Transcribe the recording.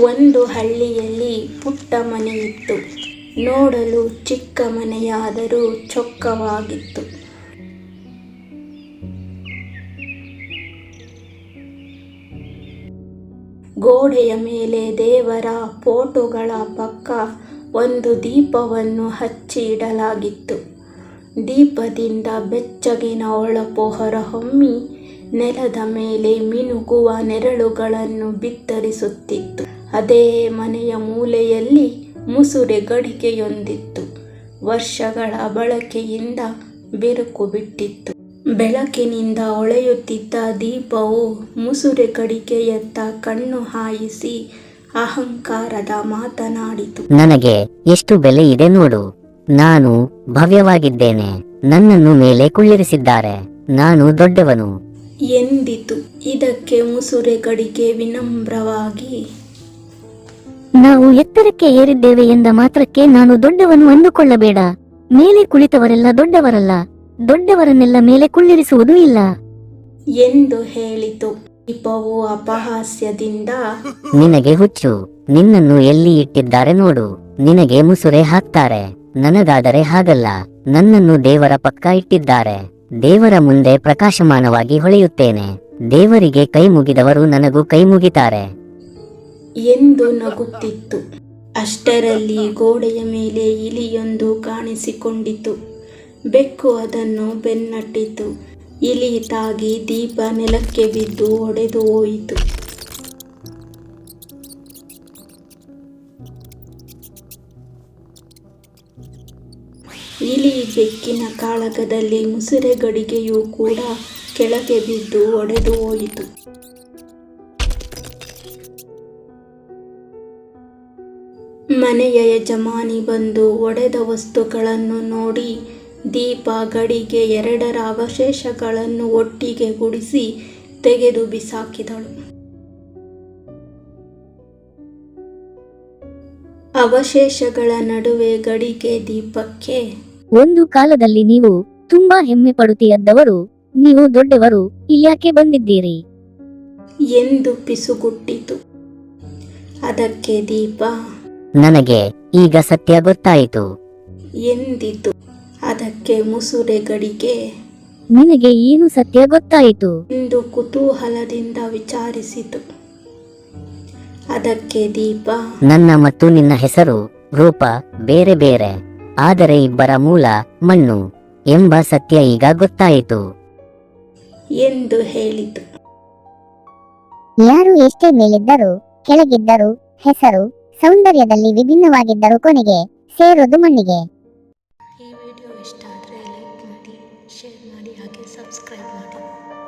ಒಂದು ಹಳ್ಳಿಯಲ್ಲಿ ಪುಟ್ಟ ಮನೆಯಿತ್ತು. ನೋಡಲು ಚಿಕ್ಕ ಮನೆಯಾದರೂ ಚೊಕ್ಕವಾಗಿತ್ತು. ಗೋಡೆಯ ಮೇಲೆ ದೇವರ ಫೋಟೋಗಳ ಪಕ್ಕ ಒಂದು ದೀಪವನ್ನು ಹಚ್ಚಿ ಇಡಲಾಗಿತ್ತು. ದೀಪದಿಂದ ಬೆಚ್ಚಗಿನ ಹೊಳಪು ಹೊರಹೊಮ್ಮಿ ನೆಲದ ಮೇಲೆ ಮಿನುಗುವ ನೆರಳುಗಳನ್ನು ಬಿತ್ತರಿಸುತ್ತಿತ್ತು. ಅದೇ ಮನೆಯ ಮೂಲೆಯಲ್ಲಿ ಮುಸುರೆ ಗಡಿಗೆಯೊಂದಿತ್ತು. ವರ್ಷಗಳ ಬಳಕೆಯಿಂದ ಬಿರುಕು ಬಿಟ್ಟಿತ್ತು. ಬೆಳಕಿನಿಂದ ಹೊಳೆಯುತ್ತಿದ್ದ ದೀಪವು ಮುಸುರೆ ಗಡಿಗೆಯತ್ತ ಕಣ್ಣು ಹಾಯಿಸಿ ಅಹಂಕಾರದ ಮಾತನಾಡಿತು. ನನಗೆ ಎಷ್ಟು ಬೆಲೆ ಇದೆ ನೋಡು. ನಾನು ಭವ್ಯವಾಗಿದ್ದೇನೆ. ನನ್ನನ್ನು ಮೇಲೆ ಕುಳ್ಳಿರಿಸಿದ್ದಾರೆ. ನಾನು ದೊಡ್ಡವನು. ಎಂದಿತು. ಇದಕ್ಕೆ ಮುಸುರೆ ಗಡಿಗೆ ವಿನಮ್ರವಾಗಿ ನಾವು ಎತ್ತರಕ್ಕೆ ಏರಿದ್ದೇವೆ ಎಂದ ಮಾತ್ರಕ್ಕೆ ನಾನು ದೊಡ್ಡವನು ಅಂದುಕೊಳ್ಳಬೇಡ. ಮೇಲೆ ಕುಳಿತವರೆಲ್ಲ ದೊಡ್ಡವರಲ್ಲ. ದೊಡ್ಡವರನ್ನೆಲ್ಲ ಮೇಲೆ ಕುಳ್ಳಿರಿಸುವುದೂ ಇಲ್ಲ. ಎಂದು ಹೇಳಿತು. ದೀಪವು ಅಪಹಾಸ್ಯದಿಂದ ನಿನಗೆ ಹುಚ್ಚು. ನಿನ್ನನ್ನು ಎಲ್ಲಿ ಇಟ್ಟಿದ್ದಾರೆ ನೋಡು. ನಿನಗೆ ಮುಸುರೆ ಹಾಕ್ತಾರೆ. ನನಗಾದರೆ ಹಾಗಲ್ಲ. ನನ್ನನ್ನು ದೇವರ ಪಕ್ಕ ಇಟ್ಟಿದ್ದಾರೆ. ದೇವರ ಮುಂದೆ ಪ್ರಕಾಶಮಾನವಾಗಿ ಹೊಳೆಯುತ್ತೇನೆ. ದೇವರಿಗೆ ಕೈ ಮುಗಿದವರು ನನಗೂ ಕೈ ಮುಗಿತಾರೆ. ಎಂದು ನಗುತ್ತಿತ್ತು. ಅಷ್ಟರಲ್ಲಿ ಗೋಡೆಯ ಮೇಲೆ ಇಲಿಯೊಂದು ಕಾಣಿಸಿಕೊಂಡಿತು. ಬೆಕ್ಕು ಅದನ್ನು ಬೆನ್ನಟ್ಟಿತು. ಇಲಿ ತಾಗಿ ದೀಪ ನೆಲಕ್ಕೆ ಬಿದ್ದು ಒಡೆದು ಹೋಯಿತು. ಇಲಿ ಬೆಕ್ಕಿನ ಕಾಳಗದಲ್ಲಿ ಮುಸುರೆ ಗಡಿಗೆಯೂ ಕೂಡ ಕೆಳಗೆ ಬಿದ್ದು ಒಡೆದು ಹೋಯಿತು. ಮನೆಯ ಯಜಮಾನಿ ಬಂದು ಒಡೆದ ವಸ್ತುಗಳನ್ನು ನೋಡಿ ದೀಪ ಗಡಿಗೆ ಎರಡರ ಅವಶೇಷಗಳನ್ನು ಒಟ್ಟಿಗೆ ಗುಡಿಸಿ ತೆಗೆದು ಬಿಸಾಕಿದಳು. ಅವಶೇಷಗಳ ನಡುವೆ ಗಡಿಗೆ ದೀಪಕ್ಕೆ ಒಂದು ಕಾಲದಲ್ಲಿ ನೀವು ತುಂಬಾ ಹೆಮ್ಮೆ ಪಡುತ್ತೀಯದ್ದವರು ನೀವು ದೊಡ್ಡವರು ಇಲ್ಯಾಕೆ ಬಂದಿದ್ದೀರಿ? ಎಂದು ಪಿಸುಗುಟ್ಟಿತು. ಅದಕ್ಕೆ ದೀಪ ನನಗೆ ಈಗ ಸತ್ಯ ಗೊತ್ತಾಯಿತು. ಎಂದಿತು? ಅದಕ್ಕೆ ಮುಸುರೆ ಗಡಿಗೆ. ನಿನಗೆ ಏನು ಸತ್ಯ ಗೊತ್ತಾಯಿತು? ಎಂದು ಕುತೂಹಲದಿಂದ ವಿಚಾರಿಸಿತು. ಅದಕ್ಕೆ ದೀಪ. ನನ್ನ ಮತ್ತು ನಿನ್ನ ಹೆಸರು ರೂಪ ಬೇರೆ ಬೇರೆ. ಆದರೆ ಇಬ್ಬರ ಮೂಲ ಮಣ್ಣು ಎಂಬ ಸತ್ಯ ಈಗ ಗೊತ್ತಾಯಿತು. ಎಂದು ಹೇಳಿತು. ಯಾರು ಎಷ್ಟೇ ಮೇಲಿದ್ದರೂ ಕೆಳಗಿದ್ದರೂ ಹೆಸರು ಸೌಂದರ್ಯದಲ್ಲಿ ವಿಭಿನ್ನವಾಗಿದ್ದರೂ ಕೊನೆಗೆ ಸೇರೋದು ಮಣ್ಣಿಗೆ.